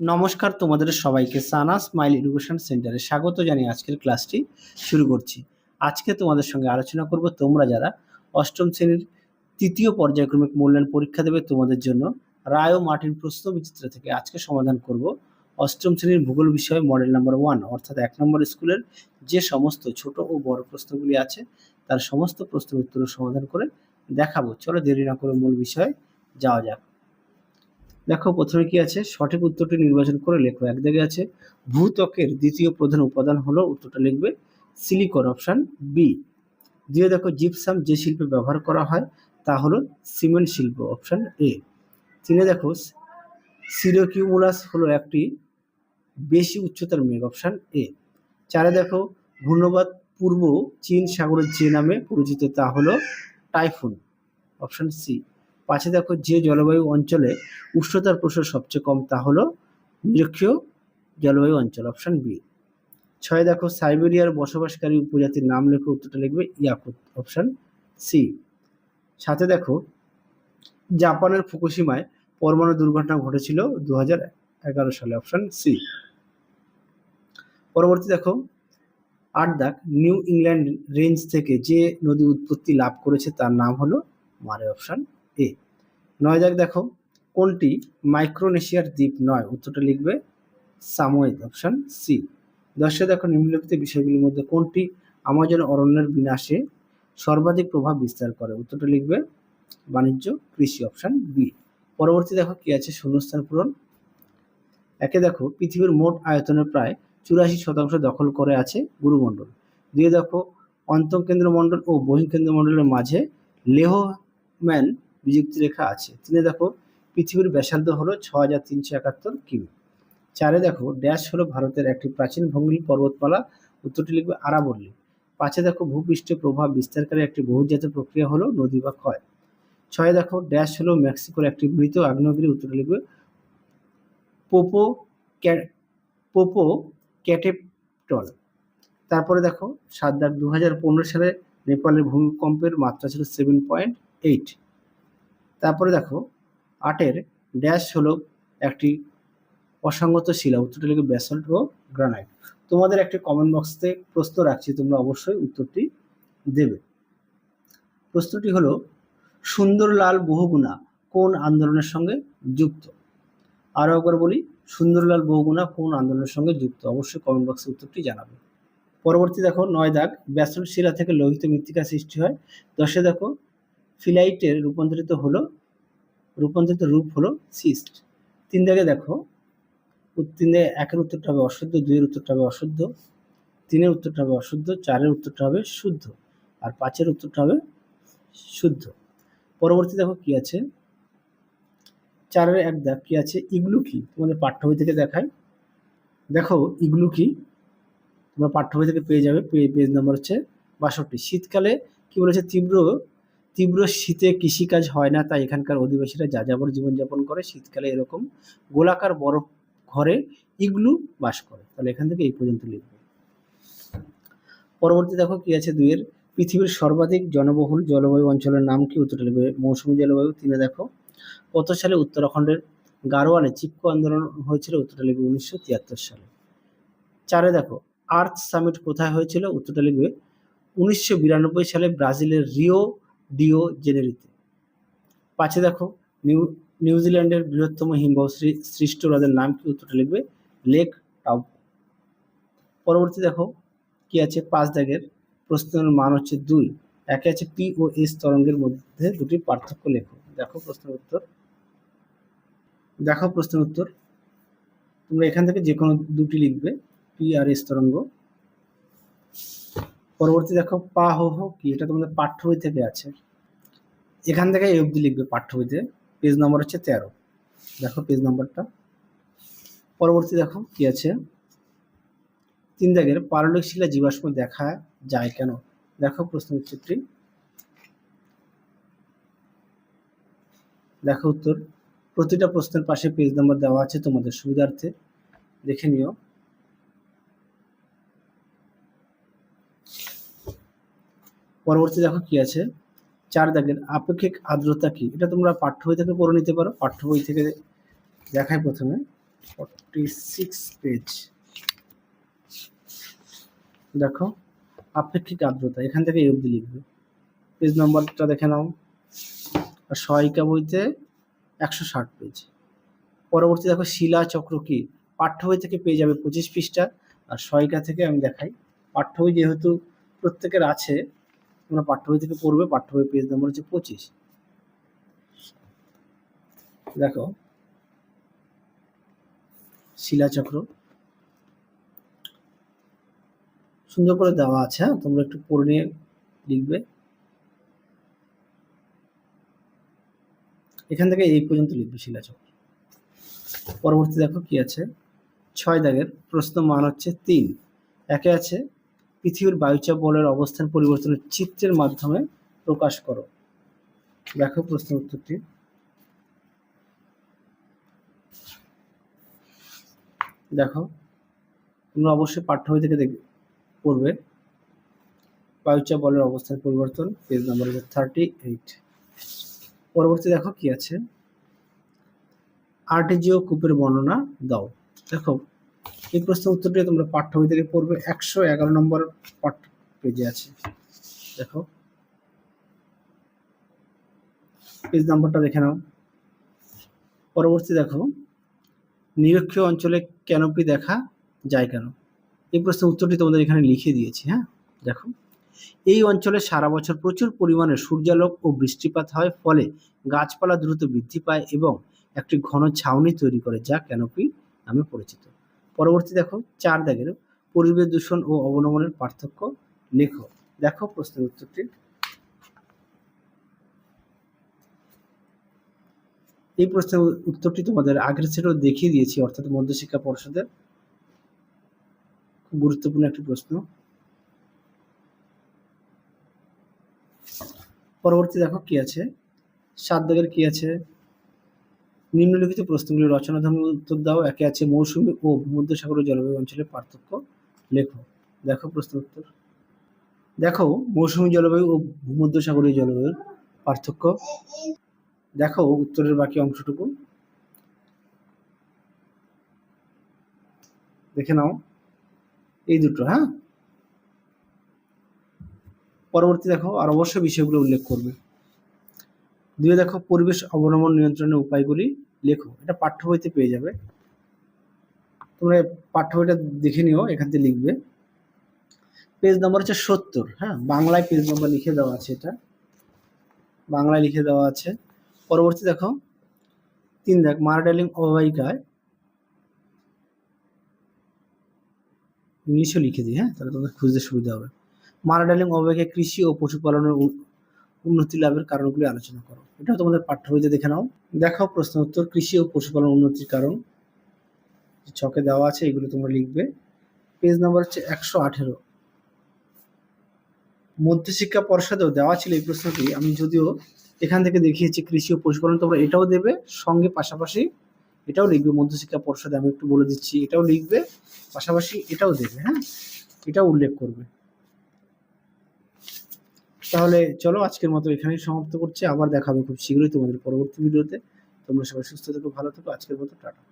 নমস্কার তোমাদের সবাইকে সানা স্মাইল এডুকেশন সেন্টারে স্বাগত জানিয়ে আজকের ক্লাসটি শুরু করছি। আজকে তোমাদের সঙ্গে আলোচনা করব তোমরা যারা অষ্টম শ্রেণির তৃতীয় পর্যায়ক্রমিক মূল্যায়ন পরীক্ষা দেবে তোমাদের জন্য রায় ও মার্টিন প্রশ্ন বিচিত্র থেকে আজকে সমাধান করব। অষ্টম শ্রেণির ভূগোল বিষয় মডেল নাম্বার ওয়ান অর্থাৎ এক নম্বর স্কুলের যে সমস্ত ছোট ও বড় প্রশ্নগুলি আছে, তার সমস্ত প্রশ্নের উত্তর সমাধান করে দেখাবো। চলো দেরি না করে মূল বিষয়ে যাওয়া যাক। দেখো প্রথমে কি আছে? সঠিক উত্তরটি নির্বাচন করে লেখো। এক দিকে আছে ভূত্বকের দ্বিতীয় প্রধান উপাদান হলো, উত্তরটা লিখবে সিলিকন অপশন বি দিয়ে দেখো জিপসাম যে শিল্পে ব্যবহার করা হয়, তা হলো সিমেন্ট শিল্প অপশন এ তিনে দেখো সিরোকিউমুলাস হলো একটি বেশি উচ্চতার মেঘ অপশন এ চারে দেখো ঘূর্ণবাদ পূর্ব চীন সাগরের যে নামে পরিচিত, তা হলো টাইফুন অপশন সি পাঁচে দেখো যে জলবায়ু অঞ্চলে উষ্ণতার প্রসার সবচেয়ে কম, তা হলো নিরক্ষীয় জলবায়ু অঞ্চল অপশন বি ছয় দেখো, সাইবেরিয়ার বসবাসকারী উপজাতির নাম লেখো, উত্তরটা লিখবে ইয়াকুত অপশন সি সাথে দেখো, জাপানের ফুকুশিমায় পরমাণু দুর্ঘটনা ঘটেছিল দু এগারো সালে অপশন সি পরবর্তী দেখো, আট দাগ, নিউ ইংল্যান্ড রেঞ্জ থেকে যে নদী উৎপত্তি লাভ করেছে তার নাম হলো মারে অপশন এ। নয় দাগ দেখো, কোনটি? মাইক্রোনেশিয়ার দ্বীপ নয়, উত্তরটা লিখবে সামোয়েদ অপশন সি দশে দেখো, নিম্নলিখিত বিষয়গুলির মধ্যে কোনটি আমাজন অরণ্যের বিনাশে সর্বাধিক প্রভাব বিস্তার করে? উত্তরটা লিখবে বাণিজ্য, কৃষি অপশন বি পরবর্তী, দেখো, কি আছে? শূন্যস্থান পূরণ। একে, দেখো, পৃথিবীর মোট আয়তনের প্রায় চুরাশি শতাংশ দখল করে আছে গুরুমণ্ডল। দিয়ে দেখো অন্তঃকেন্দ্র মণ্ডল ও বহিঃকেন্দ্র মণ্ডলের মাঝে লেহম্যান বিযুক্তি রেখা আছে। তিনে দেখো, পৃথিবীর ব্যাসার্ধ হলো ছ হাজার তিনশো একাত্তর কিমি। চারে দেখো, ড্যাশ হলো ভারতের একটি প্রাচীন ভঙ্গিল পর্বতমালা। উত্তরটি লিখবে আরাবল্লী। পাঁচে দেখো, ভূপৃষ্ঠে প্রভাব বিস্তারকারী একটি বহুজাত প্রক্রিয়া হলো নদী বা ক্ষয়। ছয় দেখো, ড্যাশ হলো মেক্সিকোর একটি মৃত আগ্নেয়গিরি। উত্তরটি লিখবে পোপো পোপো ক্যাটেপটল। তারপরে দেখো, সাত দাগ দু হাজার পনেরো সালে নেপালের ভূমিকম্পের মাত্রা ছিল সেভেন পয়েন্ট এইট তারপরে দেখো, আটের ড্যাশ হলো একটি অসঙ্গত শিলা, উত্তরটি লিখবে ব্যাসল্ট ও গ্রানাইট তোমাদের একটি কমেন্ট বক্সে প্রশ্ন রাখছি, তোমরা অবশ্যই উত্তরটি দেবে। প্রশ্নটি হলো সুন্দরলাল বহুগুণা কোন আন্দোলনের সঙ্গে যুক্ত? আরও একবার বলি সুন্দরলাল বহুগুণা কোন আন্দোলনের সঙ্গে যুক্ত? অবশ্যই কমেন্ট বক্সে উত্তরটি জানাবে। পরবর্তী দেখো, নয় দাগ ব্যাসল্ট শিলা থেকে লোহিত মৃত্তিকা সৃষ্টি হয়। দশে দেখো ফিলাইটের রূপান্তরিত হলো, রূপান্তরিত রূপ হলো সিস্ট। তিন দাগে দেখো তিন দাগে একের উত্তরটা হবে অশুদ্ধ, দুইয়ের উত্তরটা হবে অশুদ্ধ, তিনের উত্তরটা হবে অশুদ্ধ, চারের উত্তরটা হবে শুদ্ধ, আর পাঁচের উত্তরটা হবে শুদ্ধ। পরবর্তী দেখো কি আছে? চারের এক দাগ কি আছে? ইগলু কি? তোমাদের পাঠ্য বই থেকে দেখায় দেখো, ইগলু কি? তোমরা পাঠ্য বই থেকে পেয়ে যাবে পেজ নাম্বার হচ্ছে বাষট্টি। শীতকালে কি বলেছে? তীব্র তীব্র শীতে কৃষিকাজ হয় না, তাই এখানকার অধিবাসীরা যা যাবর জীবনযাপন করে, শীতকালে এরকম গোলাকার বরফ ঘরে ইগলু বাস করে। তাহলে এখান থেকে এই পর্যন্ত লিখবে। পরবর্তী দেখো কি আছে দুইয়ের। পৃথিবীর সর্বাধিক জনবহুল জলবায়ু অঞ্চলের নাম কি? উত্তরটা লিখবে মৌসুমী জলবায়ু, তিনে দেখো। কত সালে উত্তরাখণ্ডের গারোয়ালে চিপকো আন্দোলন হয়েছিল? উত্তরটা লিখবে উনিশশো তিয়াত্তর সালে। চারে দেখো, আর্থ সামিট কোথায় হয়েছিল? উত্তরটা লিখবে উনিশশো বিরানব্বই সালে ব্রাজিলের রিও ডিও জেনেরিতে পাঁচে দেখো, নিউ নিউজিল্যান্ডের বৃহত্তম হিমবাহ সৃষ্ট হ্রদের নাম কি? উত্তরটা লিখবে লেক টাউ পরবর্তী দেখো, কি আছে? পাঁচ দাগের প্রশ্নের মান হচ্ছে দুই। একে আছে পি ও এস তরঙ্গের মধ্যে দুটি পার্থক্য লেখো। দেখো প্রশ্নের উত্তর। দেখো প্রশ্নের উত্তর। তোমরা এখান থেকে যে কোনো দুটি লিখবে, পি আর এস তরঙ্গ। পরবর্তী দেখো পা হো হো কি, এটা তোমাদের পাঠ্য বই থেকে আছে। এখান থেকে এই অবধি লিখবে পাঠ্য বইতে। পেজ নম্বর হচ্ছে তেরো। দেখো পেজ নম্বরটা পরবর্তী দেখো কি আছে। তিন দাগের পারলিক শিলা জীবাশ্ম দেখা যায় কেন? দেখো প্রশ্ন উত্তরটি দেখো উত্তর। প্রতিটা প্রশ্নের পাশে পেজ নাম্বার দেওয়া আছে তোমাদের সুবিধার্থে। দেখে নিও। পরবর্তী দেখো কি আছে? চার দাগের আপেক্ষিক আর্দ্রতা কি? এটা তোমরা পাঠ্য বই থেকে পড়ে নিতে পারো। পাঠ্য বই থেকে দেখায় প্রথমে। ফর্টি সিক্স পেজ দেখো, আপেক্ষিক আর্দ্রতা। এখান থেকে এই অবধি লিখবে। পেজ নম্বরটা দেখে নাও। আর সহায়িকা বইতে একশো ষাট পেজ পরবর্তী দেখো, শিলা চক্র কি? পাঠ্য বই থেকে পেয়ে যাবে পঁচিশ পৃষ্ঠা। আর সহায়িকা থেকে আমি দেখাই। পাঠ্য বই যেহেতু প্রত্যেকের আছে তোমরা পাঠ্য বই থেকে পড়বে, পাঠ্য বই পেজ নম্বর হচ্ছে পঁচিশ। দেখো শিলাচক্র সুন্দর করে দেওয়া আছে হ্যাঁ? তোমরা একটু পড়ে নিয়ে লিখবে। এখান থেকে এই পর্যন্ত লিখবে শিলাচক্র পরবর্তী দেখো কি আছে? ছয় দাগের প্রশ্ন মান হচ্ছে তিন। একে আছে পৃথিবীর বায়ুচাপ বলের অবস্থান পরিবর্তনের চিত্রের মাধ্যমে প্রকাশ করো। দেখো প্রশ্ন উত্তরটি। দেখো, তোমরা অবশ্যই পাঠ্য বই থেকে দেখ পড়বে। বায়ুচাপ বলের অবস্থান পরিবর্তন পেজ নাম্বার হচ্ছে থার্টি এইট পরবর্তী দেখো কি আছে? আর্টিজিও কূপের বর্ণনা দাও। দেখো এই প্রশ্ন উত্তরটি তোমরা পাঠ্য থেকে পড়বে। একশো এগারো নম্বর পাঠ্য পেজে আছে। দেখো। পেজ নাম্বারটা দেখে নাও। পরবর্তী দেখো। নিরক্ষীয় অঞ্চলে ক্যানোপি দেখা যায় কেন? এই প্রশ্নের উত্তরটি তোমাদের এখানে লিখে দিয়েছি হ্যাঁ? দেখো। এই অঞ্চলে সারা বছর প্রচুর পরিমাণে সূর্যালোক ও বৃষ্টিপাত হয়, ফলে গাছপালা দ্রুত বৃদ্ধি পায় এবং একটি ঘন ছাউনি তৈরি করে, যা ক্যানোপি নামে পরিচিত। পরবর্তী দেখো, চার দাগের পরিবেশ দূষণ ও অবনমনের পার্থক্য লেখো। দেখো প্রশ্নের উত্তরটি। এই প্রশ্নের উত্তরটি তোমাদের আগের সেটও দেখিয়ে দিয়েছি, অর্থাৎ মধ্যশিক্ষা পর্ষদের। খুব গুরুত্বপূর্ণ একটি প্রশ্ন। পরবর্তী দেখো কি আছে? সাত দাগের কি আছে? নিম্নলিখিত প্রশ্নগুলি রচনা, ধর্ম, উত্তর দাও। একে আছে মৌসুমী ও ভূমধ্যসাগরীয় জলবায়ু অঞ্চলের পার্থক্য। লেখো। দেখো প্রশ্ন উত্তর। দেখো মৌসুমী জলবায়ু ও ভূমধ্যসাগরীয় জলবায়ুর পার্থক্য। দেখো উত্তরের বাকি অংশটুকু। দেখে নাও। এই দুটো হ্যাঁ? পরবর্তী দেখো আর অবশ্যই বিষয়গুলো উল্লেখ করবে। দুয়ে দেখো পরিবেশ অবলম্বন নিয়ন্ত্রণের উপায়গুলি লেখো। এটা পাঠ্য বইতে পেয়ে যাবে। তোমরা পাঠ্য বইটা দেখে নিও, এখান থেকে লিখবে। পেজ নাম্বার হচ্ছে সত্তর হ্যাঁ? বাংলায় পেজ নাম্বার লিখে দেওয়া আছে এটা। বাংলায় লিখে দেওয়া আছে। পরবর্তী দেখো, তিন দেখ মারাডালিং অববাহিকায় ইংলিশও লিখে দিই হ্যাঁ? তাহলে তোমাদের খুঁজতে সুবিধা হবে। মারাডালিং অববাহিকায় কৃষি ও পশুপালনের উন্নতি লাভের কারণগুলি আলোচনা করো। এটাও তোমাদের পাঠ্য বইতে দেখে নাও। দেখাও প্রশ্ন উত্তর, কৃষি ও পশুপালন উন্নতির কারণ। ছকে দেওয়া আছে, এগুলো তোমরা লিখবে। পেজ নাম্বার হচ্ছে একশো আঠেরো। মধ্যশিক্ষা পর্ষদেও দেওয়া ছিল এই প্রশ্নটি। আমি যদিও এখান থেকে দেখিয়েছি, কৃষি ও পশুপালন তোমরা এটাও দেবে, সঙ্গে পাশাপাশি এটাও লিখবে। মধ্যশিক্ষা পর্ষদে আমি একটু বলে দিচ্ছি, এটাও লিখবে, পাশাপাশি এটাও দেবে হ্যাঁ? এটাও উল্লেখ করবে। তাহলে চলো আজকের মতো এখানেই সমাপ্ত করছি। আবার দেখাবো খুব শীঘ্রই তোমাদের পরবর্তী ভিডিওতে। তোমরা সবাই সুস্থ থেকো, ভালো থেকো। আজকের মতো টাটা।